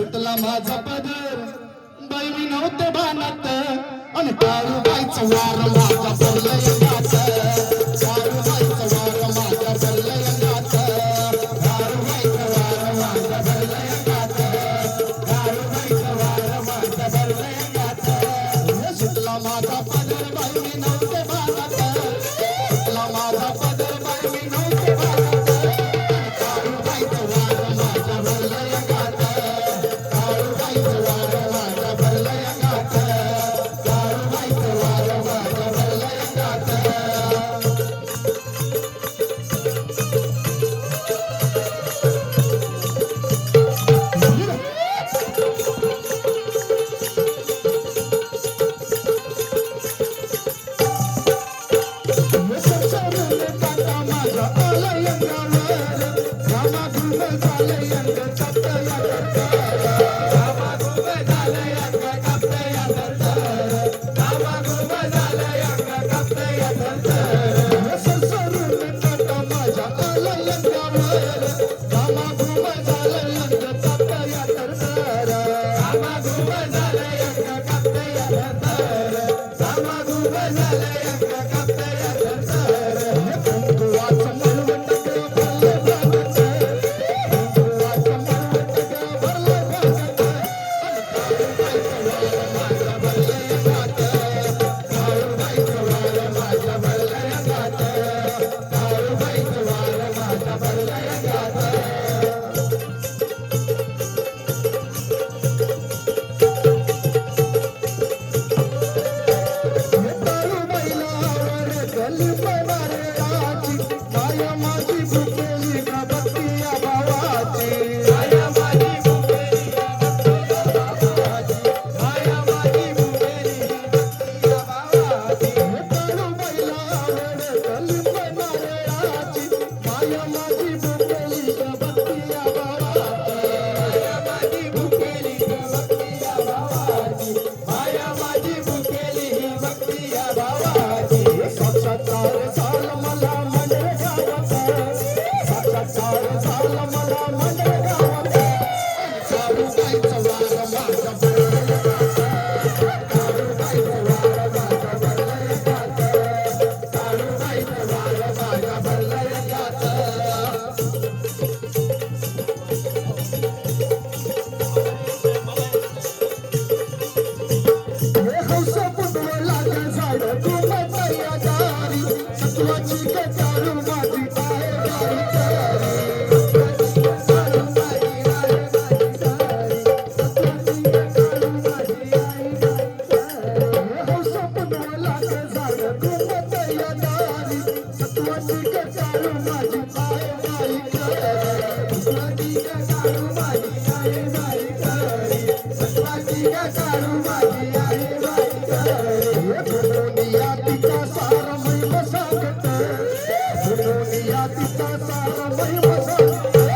सुटला माझा पदर. बाई मी नव्हते बानात आणि दारू बाईचं वार माझा पडलंय गात दारू बाईचं वार माझ्या पडलंय गात दारू बाईचं वार माझ्या पडलंय गात दारू बाईचं वार माझ्या पडलंय गात सुटला माझा पदर बाई मी नव्हते बाणात सुटला माझा पदर बाई मी नव्हते बाणात दारू बाईचं वार माझ्या पडलंय Only Love, love, love, love, love,